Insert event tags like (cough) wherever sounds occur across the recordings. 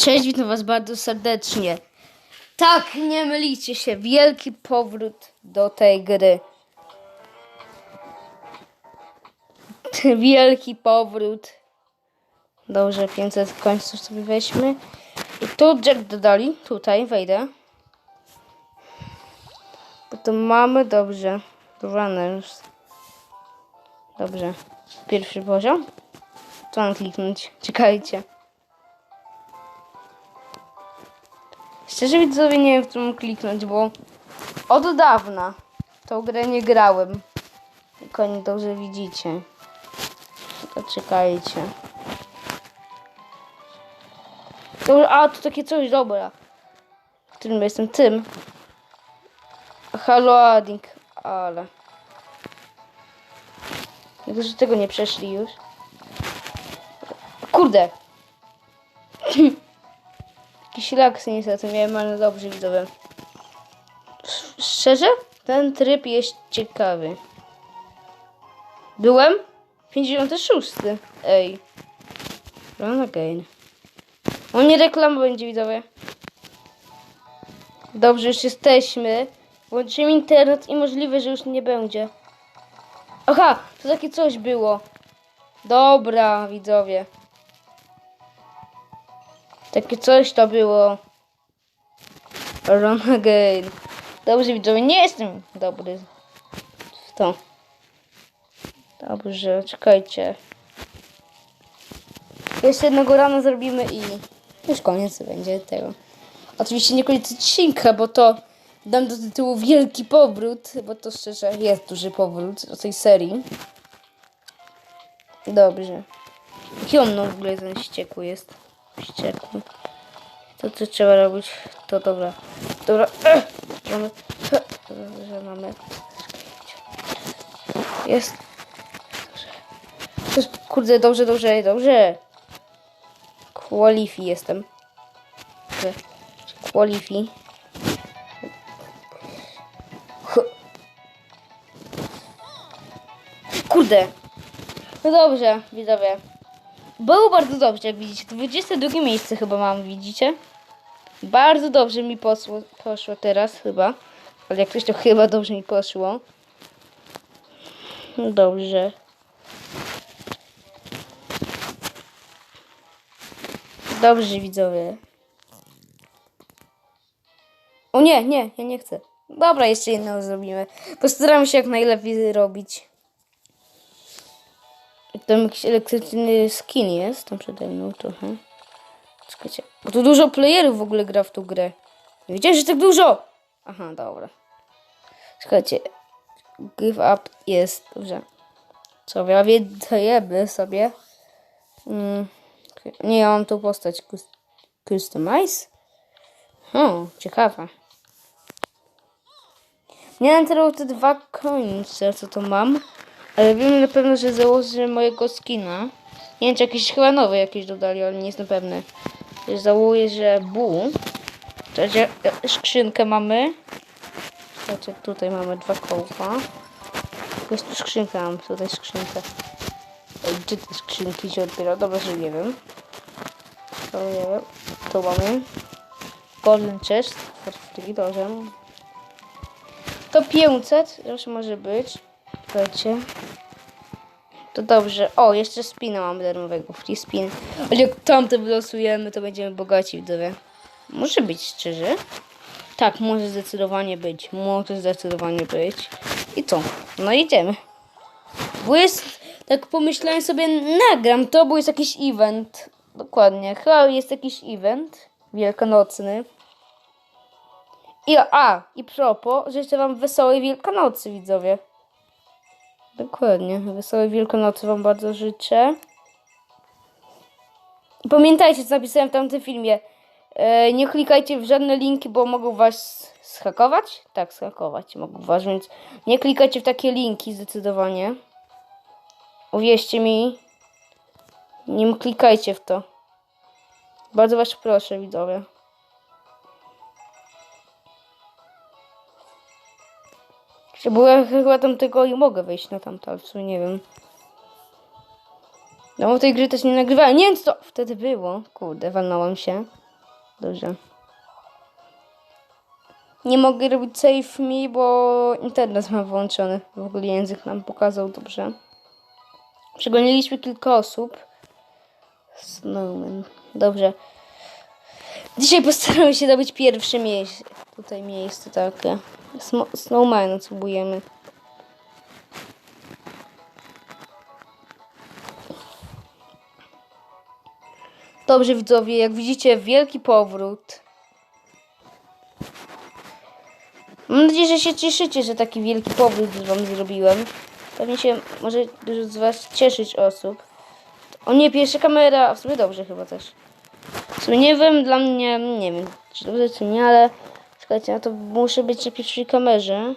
Cześć, witam was bardzo serdecznie. Tak, nie mylicie się, wielki powrót do tej gry. Wielki powrót. Dobrze, 500 końców sobie weźmy. I tu Jack dodali, tutaj wejdę. Bo to mamy, dobrze. Rany już. Dobrze. Pierwszy poziom. Co mam kliknąć? Czekajcie. Szczerze widzowie nie wiem, w mam kliknąć, bo od dawna tą grę nie grałem. Tylko nie dobrze widzicie. To czekajcie. A, to takie coś, dobra. Którym jestem? Tym. Halo Adding, ale... Jak że tego nie przeszli już. Kurde! (laughs) Jakiś laks niestety miałem, ale dobrze widzowie. Sz- Szczerze? Ten tryb jest ciekawy. Byłem? 56. Ej. Run again. O nie reklama będzie widzowie. Dobrze, już jesteśmy. Włączymy internet i możliwe, że już nie będzie. Aha, to takie coś było. Dobra, widzowie. Takie coś to było. Run again. Dobrze, widzowie, nie jestem dobry w to. Dobrze, czekajcie. Jeszcze jednego rana zrobimy i już koniec będzie tego. Oczywiście nie koniec odcinka, bo to dam do tytułu Wielki Powrót, bo to szczerze jest duży powrót do tej serii. Dobrze. Jaki on w ogóle ten ściekły jest? Ściekły. To co trzeba robić? To dobra. Dobra. (clears throat) Mamy. (clears throat) Że mamy. Jest. Dobrze. Kurde, dobrze, dobrze, dobrze. Qualify jestem. Dobrze. Qualify. Kurde. No dobrze, widzowie. Było bardzo dobrze, jak widzicie. 22 miejsce chyba mam, widzicie? Bardzo dobrze mi poszło, poszło teraz chyba. Ale jak ktoś to chyba dobrze mi poszło. No Dobrze. Dobrze, widzowie. O nie, nie, ja nie chcę. Dobra, jeszcze jedną zrobimy. Postaram się jak najlepiej robić. Tam jakiś elektryczny skin jest, tam przede mną trochę. Czekajcie, bo tu dużo playerów w ogóle gra w tą grę. Nie wiedziałem, że tak dużo! Aha, dobra. Czekajcie, give up jest, dobrze. Co, ja dajemy sobie. Mm. Nie, ja mam tą postać cus- customize. O, ciekawe. Nie wiem teraz te dwa końce, co to mam. Ale wiem na pewno, że założę mojego skina. Nie wiem, czy jakieś chyba nowe jakieś dodali, ale nie jestem pewny. Założę, że bu. Słuchajcie, e, skrzynkę mamy. Słuchajcie, tutaj mamy dwa kołka. Jest tu skrzynka, mam tutaj skrzynkę. Gdzie te skrzynki się odbiera? Dobra, że nie wiem. To nie wiem. Tu mamy. Golden chest. dobrze. To 500 już może być. Słuchajcie. To dobrze. O, jeszcze spina mamy darmowego. Free spin. Ale jak tamte wylosujemy, to będziemy bogaci, widzowie. Może być szczerze. Tak, może zdecydowanie być. Może zdecydowanie być. I co? No idziemy. Bo jest, tak pomyślałem sobie, nagram to, bo jest jakiś event. Dokładnie. Chyba jest jakiś event wielkanocny. I, a, i propos, życzę wam wesołej Wielkanocy, widzowie. Dokładnie. Wesołej Wielkanocy wam bardzo życzę. Pamiętajcie, co napisałem w tamtym filmie. E, nie klikajcie w żadne linki, bo mogą was schakować. Tak, schakować mogą was, więc nie klikajcie w takie linki zdecydowanie. Uwierzcie mi. Nie klikajcie w to. Bardzo was proszę, widzowie. Bo ja chyba tam tego nie mogę wejść na tamto, ale w sumie nie wiem. No bo tej gry też nie nagrywałem. Nie wiem co wtedy było. Kurde, walnąłem się. Dobrze. Nie mogę robić save me, bo internet mam włączony. W ogóle język nam pokazał dobrze. Przegoniliśmy kilka osób. Snowman. Dobrze. Dzisiaj postaramy się dobyć pierwsze miejsce. Tutaj miejsce takie. Snowmana spróbujemy. Dobrze widzowie, jak widzicie wielki powrót. Mam nadzieję, że się cieszycie, że taki wielki powrót wam zrobiłem. Pewnie się może dużo z was cieszyć osób. O nie, pierwsza kamera, a w sumie dobrze chyba też. Nie wiem, dla mnie, nie wiem, czy dobrze czy nie, ale czekajcie, no to muszę być na pierwszej kamerze.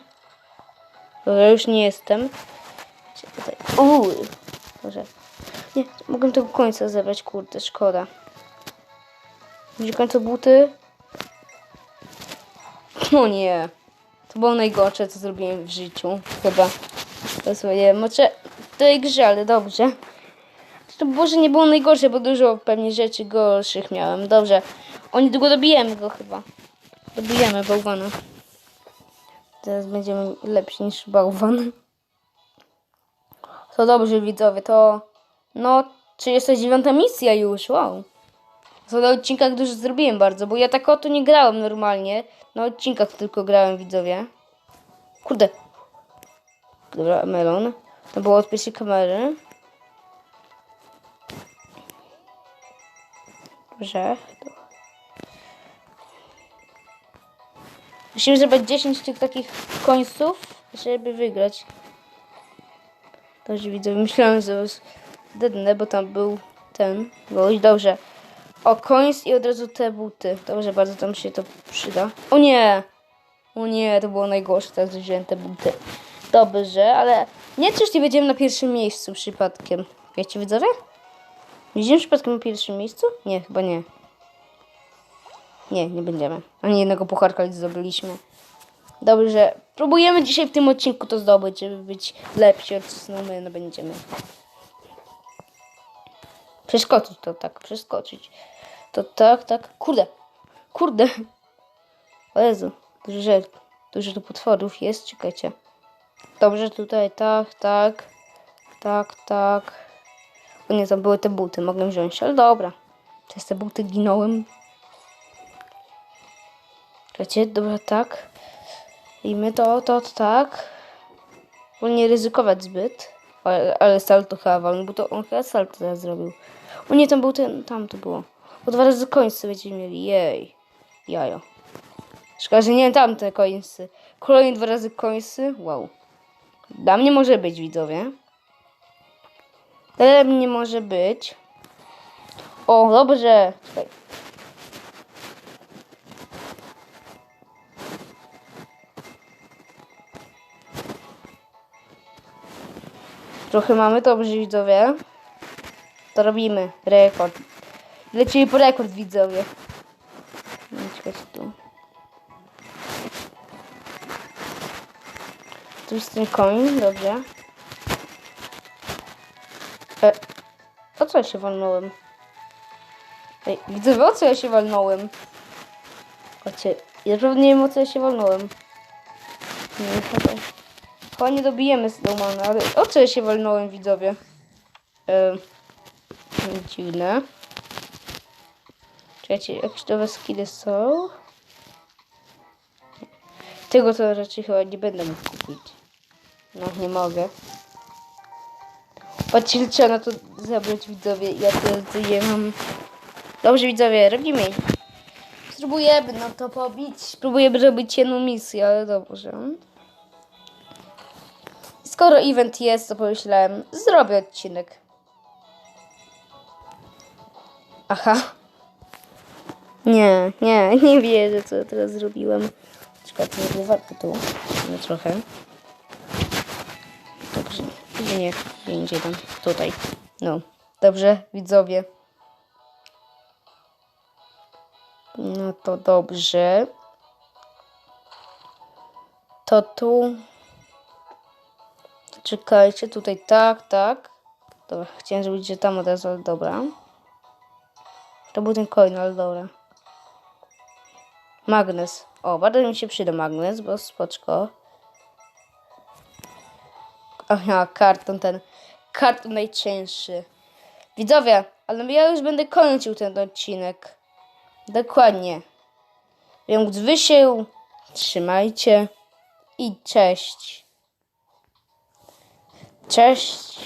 Dobra, już nie jestem. Tutaj. Uuu, może. Nie, mogę tego końca zebrać, kurde, szkoda. Gdzie końcu buty? O nie. To było najgorsze, co zrobiłem w życiu. Chyba. To mocze w tej grze, ale dobrze. To może nie było najgorsze, bo dużo pewnie rzeczy gorszych miałem. Dobrze. O, niedługo dobijemy go chyba. Dobijemy bałwana. Teraz będziemy lepsi niż bałwan. To dobrze, widzowie, to... No, 39 misja już, wow. To na odcinkach dużo zrobiłem bardzo, bo ja tak o to nie grałem normalnie. Na odcinkach tylko grałem, widzowie. Kurde. Dobra, melon. To było od pierwszej kamery. Dobrze. Musimy zrobić 10 tych takich końców, żeby wygrać. Dobrze widzę, myślałem, że dednę, bo tam był ten gość. Dobrze. O, końc i od razu te buty. Dobrze, bardzo tam się to przyda. O nie! O nie, to było najgorsze, że wziąłem te buty. Dobrze, ale nie czyż nie będziemy na pierwszym miejscu przypadkiem. Wiecie widzowie? Będziemy przypadkiem na pierwszym miejscu? Nie, chyba nie. Nie, nie będziemy. Ani jednego pucharka nie zdobyliśmy. Dobrze, próbujemy dzisiaj w tym odcinku to zdobyć, żeby być lepsi od Snowmana będziemy. Przeskoczyć to tak, przeskoczyć. To tak, tak. Kurde, kurde. O Jezu, dużo, dużo tu potworów jest, czekajcie. Dobrze, tutaj tak, tak, tak, tak. Nie, tam były te buty, mogłem wziąć, ale dobra. Przez te buty ginąłem. Czekajcie, dobra, tak. I my to, to, to tak. Bo nie ryzykować zbyt. Ale, ale salto chyba wolny, bo to on chyba salto teraz zrobił. O nie, tam był ten, tam to było. O dwa razy końce będziemy mieli, jej. Jajo. Szkoda, że nie tamte końce. Kolejne dwa razy końce, wow. Dla mnie może być, widzowie. Dla mnie może być. O, dobrze. Czekaj. Trochę mamy dobrze, widzowie. To robimy. Rekord. Lecimy po rekord, widzowie. Czekajcie tu. Tu jest ten koń, dobrze. O co ja się walnąłem? Ej, widzowie, o co ja się walnąłem? Chodźcie, ja naprawdę nie wiem o co ja się walnąłem. Nie, chyba. Chyba nie dobijemy Snowmana, ale o co ja się walnąłem, widzowie? E, dziwne. Czekajcie, jakieś nowe skiny są? Tego to raczej chyba nie będę mógł kupić. No, nie mogę. Patrzcie, trzeba na to zabrać widzowie. Ja to je mam. Dobrze widzowie, robimy. Spróbujemy no to pobić. Spróbujemy robić jedną misję, ale dobrze. Skoro event jest, to pomyślałem, zrobię odcinek. Aha. Nie, nie, (laughs) nie wierzę, co ja teraz zrobiłem. Czekaj, to tu. No trochę. Dobrze. Nie, nie, nie idzie tam. Tutaj. No. Dobrze, widzowie. No to dobrze. To tu. Czekajcie, tutaj tak, tak. Dobra, chciałem zrobić, że tam od razu, ale dobra. To był ten coin, ale dobra. Magnes. O, bardzo mi się przyda magnes, bo spoczko. Aha, karton ten. Karton najcięższy. Widzowie, ale ja już będę kończył ten odcinek. Dokładnie. Więc wy się trzymajcie i cześć. Cześć.